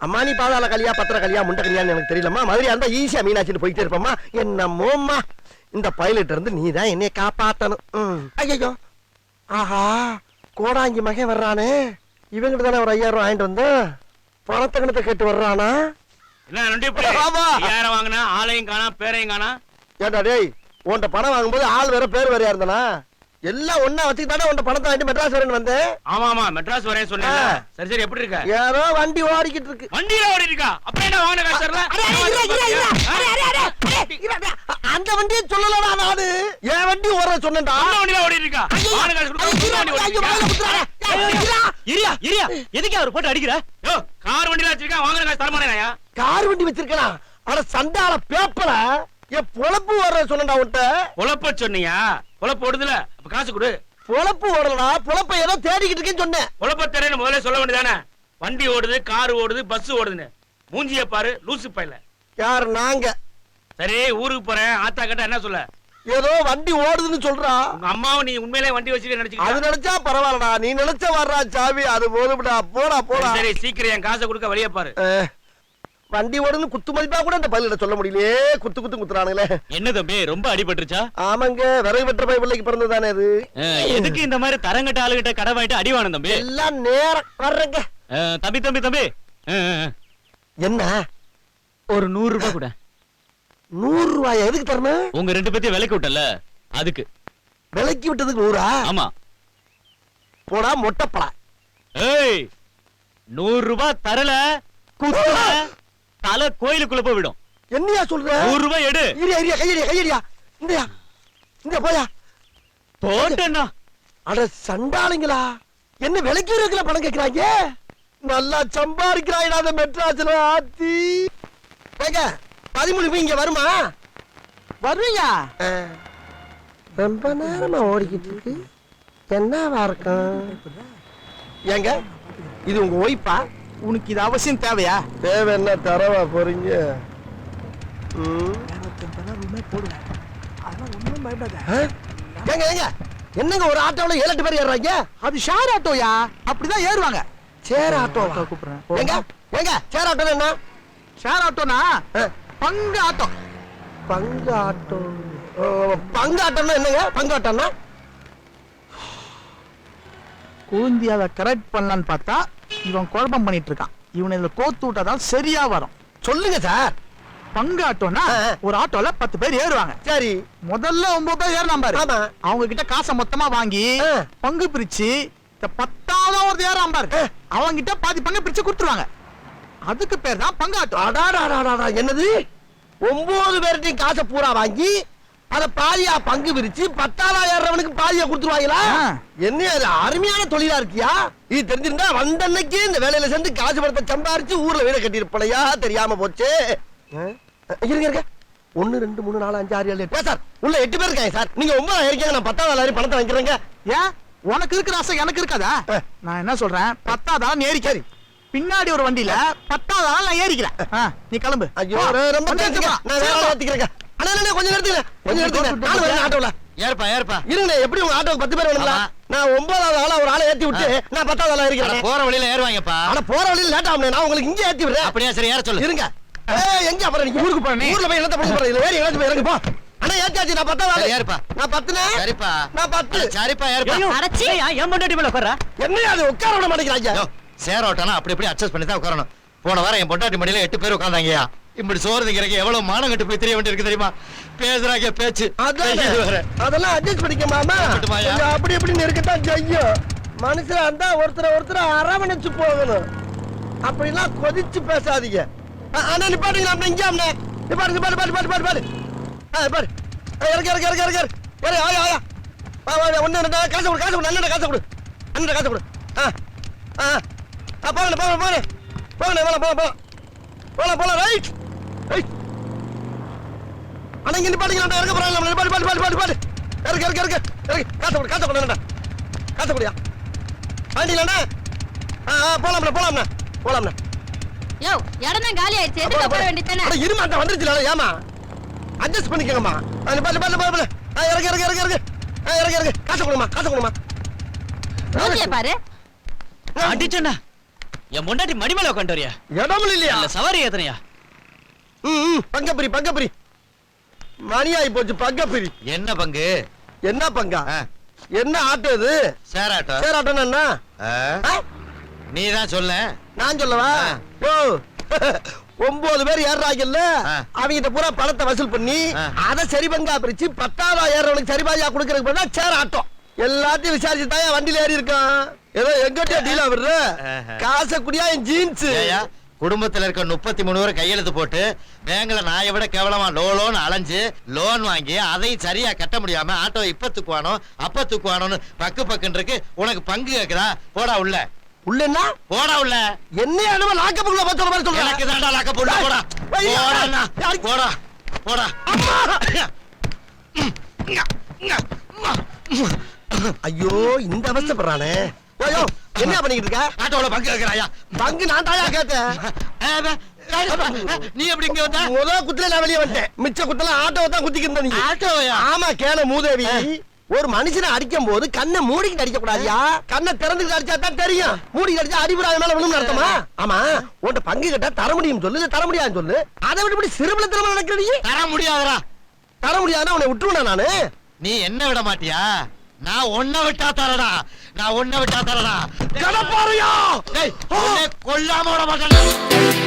அம்மா நீ பாதாள கலியா பத்திர கலியா முண்ட கலியான்னு எனக்கு தெரியலம்மா. மதுரையா இருந்தா ஈஸியா மீனாட்சின்னு போயிட்டே இருப்பம்மா. என்னமோம்மா இந்த பைலட் இருந்து நீ தான் என்னைய காப்பாத்தணும். ம். ஐயையோ. ஆஹா கோடாங்கி மகன் வர்றானே. இவங்கிட்ட தானே ஒரு ஐயாயிரம் வாங்கிட்டு வந்தேன். பணத்தை கணத்தை கேட்டு வர்றானா? என்ன வாங்கினா ஆளையும் காணா பேரையும் காணா? ஏண்டா டேய் உன்கிட்ட பணம் வாங்கும்போது ஆள் வேற பேர் வேறையா இருந்தானா? எல்லாம் ஒண்ணா வச்சுக்கிட்டானே உன்கிட்ட பணத்தை வாங்கிட்டு மெட்ராஸ் வரேன்னு வந்தேன். ஆமா ஆமா. மெட்ராஸ் வரேன் சொன்னேன். சரி சரி எப்படி இருக்க? ஏதோ வண்டி ஓடிக்கிட்டு இருக்கு. வண்டியில ஓடி இருக்கா? அப்ப என்ன வாங்கின காசு தரல? அரே, அரே, இரு, இரு, இரு. அரே, அரே, அரே, அரே, இரு, அரே. அந்த வண்டியை சொல்லலடா நானு. என் வண்டி ஓட சொன்னேன்டா. அந்த வண்டியில ஓடி இருக்கா. இரியா இரியா எதுக்கு அவர் போட்டு அடிக்கிற? கார் வண்டியில வச்சிருக்கா வாங்கின காசு தரமாட்டேனா கார் வண்டி வச்சிருக்கலாம். ஆனா சண்டால பேப்பல என் பொழப்பு ஓடுற சொன்னடா உன்ட்ட பொழப்ப சொன்னியா? பொழப்பு ஓடுதுல? அப்ப காசு கொடு. பொழப்பு ஓடலடா. பொழப்ப ஏதோ தேடிக்கிட்டு இருக்கேன்னு சொன்னேன். பொழப்ப தெரியல முதல்ல சொல்ல வேண்டியதானே? வண்டி ஓடுது கார் ஓடுது பஸ் ஓடுதுன்னு. மூஞ்சிய பாரு லூசு பையல. யார்? நாங்க. சரி ஊருக்கு போறேன். ஆத்தா கிட்ட என்ன சொல்ல? ஏதோ வண்டி ஓடுதுன்னு சொல்றா. உங்க அம்மாவை நீ உண்மையிலே வண்டி வச்சுட்டு அது நினைச்சுக்கிட்ட நினைச்சா பரவாயில்லடா. நீ நினைச்ச வர்றா சாவி அது போதும்டா. போடா போடா. சரி சீக்கிரம் என் காசை கொடுக்க வழிய பாரு. வண்டி ஓடுன்னு குத்து மதிப்பா கூட அந்த பள்ளியில சொல்ல முடியலையே. குத்து குத்து குத்துறானுங்களே. என்ன தம்பி ரொம்ப அடிபட்டுருச்சா? ஆமாங்க விறகு வெற்ற பை பிள்ளைக்கு பிறந்ததானே அஹ், எதுக்கு இந்த மாதிரி தரங்கட்ட ஆளுகிட்ட கடை வாங்கிட்டு அடி வாங்கணும் தம்பி? எல்லாம் நேரம் வர்றேங்க. தம்பி தம்பி தம்பி. என்ன? ஒரு நூறு ரூபாய் கூட. நூறு ரூபாய்? எதுக்கு தரணும் உங்க ரெண்டு பேத்தையும் விலைக்கு விட்டல. அதுக்கு. விலைக்கு விட்டதுக்கு நூறா? ஆமா. போடா மொட்டைப்படா ஏய் நூறு ரூபாய் தரல. குத்துன, தலை கோயிலுக்குள்ள போய் விடும். என்னையா சொல்ற? நூறு ரூபாய் எடு. இரியா இரியா கையடியா கையடியா. இந்தயா. இந்த போயா. போட்டேன்னா. அட சண்டாளிங்களா. என்ன விலைக்கு இருக்குல பணம் கேக்குறாங்க? நல்லா சம்பாதிக்கிறாங்கடா அந்த மெட்ராஸ்ல ஆத்தி. ஏங்க பதிமூணு இங்க வருமா? வருவீங்க. ரொம்ப நேரமா ஓடிக்கிட்டு இருக்கு. என்னவா இருக்கும்? ஏங்க இது உங்க ஒய்ஃபா? உனக்கு இது அவசியம் தேவையா? தேவை என்ன தரவா போறீங்க? ஏங்க ஏங்க என்னங்க ஒரு ஆட்டோல ஏழு எட்டு பேர் ஏறுறாங்க? அது ஷேர் ஆட்டோயா? அப்படிதான் ஏறுவாங்க. சேர் ஆட்டோ கூப்பிடுறேன். ஏங்க ஏங்க சேர் ஆட்டோ என்ன? ஷேர் ஆட்டோனா? பங்கு ஆட்டோ. பங்கு ஆட்டோ. பங்கு ஆட்டோன்னா என்னங்க? பங்கு ஆட்டோன்னா கூந்தி அதை கரெக்ட் பண்ணலான்னு பார்த்தா இவன் குழப்பம் பண்ணிட்டு இருக்கான் இவனை இதுல கோத்து விட்டாதான் சரியா வரும். சொல்லுங்க சார். பங்கு ஆட்டோனா. ஒரு ஆட்டோல பத்து பேர் ஏறுவாங்க. சரி. முதல்ல ஒன்பது பேர் ஏறினா பாரு. அவங்க கிட்ட காசை மொத்தமா வாங்கி. பங்கு பிரிச்சு இந்த பத்தாவது ஒரு ஏறாம பாரு. அவங்க கிட்ட பாதி பங்கு பிரிச்சு கொடுத்துருவாங்க. அதுக்கு பேர் தான் பங்கு ஆட்டோ அடாடாடாடா என்னது? ஒன்பது பேர்ட்டையும் காசை பூரா வாங்கி அத பாதியா பங்கு பிரிச்சு பத்தாயிரம் ஏறவனுக்கு பாதியா கொடுத்துருவாங்களா. என்ன அது அருமையான தொழிலா இருக்கியா? இது தெரிஞ்சிருந்தா வந்த அன்னைக்கு இந்த வேலையில சேர்ந்து காசு பணத்தை சம்பாரிச்சு ஊர்ல வீட கட்டியிருப்பலையா தெரியாம போச்சு? இருங்க இருங்க. ஒன்னு ரெண்டு மூணு நாலு அஞ்சு ஆறு ஏழு எட்டு. சார் உள்ள எட்டு பேர் இருக்காங்க சார். நீங்க ஒன்பதாயிரம் இருக்கீங்க நான் பத்தாவது பணத்தை வாங்கிக்கிறேங்க. ஏன் உனக்கு இருக்கிற ஆசை எனக்கு இருக்காதா. நான் என்ன சொல்றேன்? பத்தாதான் நீ ஏறிக்க பின்னாடி ஒரு வண்டியில பத்தாதான் நான் ஏறிக்கிறேன். நீ கிளம்பு. ஐயோ ரொம்ப. நான் வேற அண்ணா அண்ணா, கொஞ்சம் நிறுத்துங்க. கொஞ்சம் நிறுத்துங்க. நானும் வரேன் ஆட்டோல. ஏற்பா ஏற்பா. இருங்க எப்படி உங்க ஆட்டோக்கு பத்து பேர் வேணுங்களா. நான் ஒன்பதாவது ஆளா ஒரு ஆளை ஏத்தி விட்டு நான் பத்தாவது ஆளா இருக்கிறேன். போற வழியில ஏறுவாங்கப்பா. ஆனா போற வழியில லேட் ஆகும் நான் உங்களுக்கு இங்கே ஏத்தி விடுறேன். அப்படியா சரி ஏற சொல்லு. இருங்க. ஏய், எங்க அப்புறம் நீங்க? ஊருக்கு போறேன் ஊர்ல போய் என்னத்த பண்ண இல்ல வேற எங்கேயாச்சும் போய் இறங்கு போ. அண்ணா ஏத்தியாச்சு நான் பத்தாவது ஆளு. ஏறுப்பா. நான் பத்துனே. சரிப்பா. நான் பத்து. சரிப்பா ஏறுப்பா. அடச்சி. ஏன் பொண்டாட்டி மேல உட்கார என்ன அது? உட்கார விட மாட்டேங்கிறாங்க சேர் ஓட்டானா அப்படி இப்படி அட்ஜஸ்ட் பண்ணி தான் உட்காரணும். போன வாரம் என் பொண்டாட்டி மடியில எட்டு பேர் உட்காந்தாங்கய்யா இப்படி சோறு திங்கிறக்கு எவ்வளவு மானம் கட்டு போய் தெரிய வேண்டியிருக்கு தெரியுமா? பேசுறாங்க பேச்சு. அதெல்லாம் அட்ஜஸ்ட் பண்ணிக்க மாமா. அப்படி இப்படின்னு இருக்கத்தான் செய்யும். மனுஷனா இருந்தா ஒருத்தரை ஒருத்தர் அரவணைச்சு போகணும். அப்படிலாம் கொதிச்சு பேசாதீங்க. அண்ணா நிப்பாட்டுங்களா அப்படி இங்கே நிப்பாட்டு நிப்பாட்டு பாட்டு பாட்டு பாட்டு பாட்டு ஆ பாரு. ஆ, இறக்கு இறக்கு இறக்கு இறக்கு இறக்கு. இறக்கு ஆயா ஆயா. வா வா ஒன்று ரெண்டு காசு கொடு காசு கொடு அண்ணன் காசு கொடு. அண்ணன் காசு கொடு. ஆ ஆ. போகணும் போகணும் போகணும் போகணும் போகலாம் போகலாம் போகலாம் போகலாம் ரைட் அண்ணா இங்க நிப்பாட்டிங்களா இறக்க போறாங்க. நிப்பாட்டு பாட்டு பாட்டு பாட்டு பாட்டு இறக்கு இறக்கு இறக்கு இறக்கு. காசை கொடு காசை கொடு அண்ணா காசை கொடியா ஆண்டிங்களா ஆ ஆ போலாம்ண்ணா போலாம்ண்ணா போலாம்ண்ணா யோ இடம் தான் காலி ஆயிடுச்சு. எதுக்கு போட வேண்டியதானே அட இருமா அந்த வந்துருச்சுல ஏமா. அட்ஜஸ்ட் பண்ணிக்கங்கம்மா. அது பாட்டு பாட்டு பாட்டு ஆ இறக்கு இறக்கு இறக்கு இறக்கு. ஆ இறக்கு இறக்கு. காசை கொடுமா காசை கொடுமா ரோட்ல பாரு. அடிச்சண்டா என் பொண்டாட்டி மடி மேல உட்காந்து வரியா? இடமும் இல்லையா இல்ல சவாரி ஏத்தனையா? பங்கப்பிரி பங்கப்பிரி. மணியாயி போச்சு பங்கப்பிரி. என்ன பங்கு? என்ன பங்கா? என்ன ஆட்டோ இது? சேர் ஆட்டோன்னா என்ன? ஆ, ஆ? நீ தான் சொல்ல. நான் சொல்லவா. ஓ. ஒன்பது பேர் ஏறாங்கல்ல. அவங்க பூரா பணத்தை வசூல் பண்ணி. அதை சரி பங்கா பிரிச்சு பத்தாவது ஏறவனுக்கு சரி பாதியா கொடுக்கறதுக்கு பதிலா சேர் ஆட்டம் எல்லாத்தையும் விசாரிச்சு தான் வண்டியில ஏறி இருக்கான் ஏதோ எங்கிட்ட டீலா ஆஹா. காசை குடியா என் ஜீன்ஸ் குடும்பத்துல இருக்க முப்பத்தி மூணு பேர் கையெழுத்து போட்டு பேங்க்ல நாயை விட கேவலமா லோ லோன் அலைஞ்சு லோன் வாங்கி அதையும் சரியா கட்ட முடியாம ஆட்டோ இப்ப தூக்குவானோ அப்ப தூக்குவானோன்னு பக்கு பக்குன்னு இருக்கு. உனக்கு பங்கு கேக்குதா? போடா உள்ள. உள்ளன்னா போடா உள்ள. என்ன என்னமோ லாக்கப்புக்குள்ள பத்து மாதிரி சொல்றேன் எனக்கு தாண்டா லாக்க போடா. போடா ஐயா. போடா? போடா. போடா ஐயோ இந்த அவஸ்தைப்படுறானே. ஐயோ என்ன பண்ணிக்கிட்டு இருக்க? ஆட்டோல பங்கு கேக்குறாயா? பங்கு நான் தாயா கேட்டேன். நீ எப்படி இங்க வந்த? முத குத்துல நான் வெளியே வந்துட்டேன். மிச்ச குத்துல ஆட்டோவை தான் குத்திக்கிட்டு இருந்த நீ. ஆட்டோயா ஆமா கேன மூதேவி. ஒரு மனுஷனை அடிக்கும் போது கண்ணை மூடிக்கிட்டு அடிக்க கூடாதியா கண்ணை திறந்துக்கிட்டு அடிச்சா தான் தெரியும். மூடிக்கிட்டு அடிச்சா அடிபடாத மேல விழுந்து அர்த்தமா ஆமா உன்கிட்ட பங்கு கேட்டா தர முடியும் சொல்லு தர முடியாதுன்னு சொல்லு. அதை விட்டு இப்படி சிறுபல திறமை நடக்கிற தர முடியாதடா. தர முடியாதுன்னா உன்னை விட்டுருவேனா நானு? நீ என்ன விட மாட்டியா? நான் ஒன்ன விட்டா தரடா. நான் ஒன்ன விட்டா தரடா. கொல்லாம விட மாட்டேன்.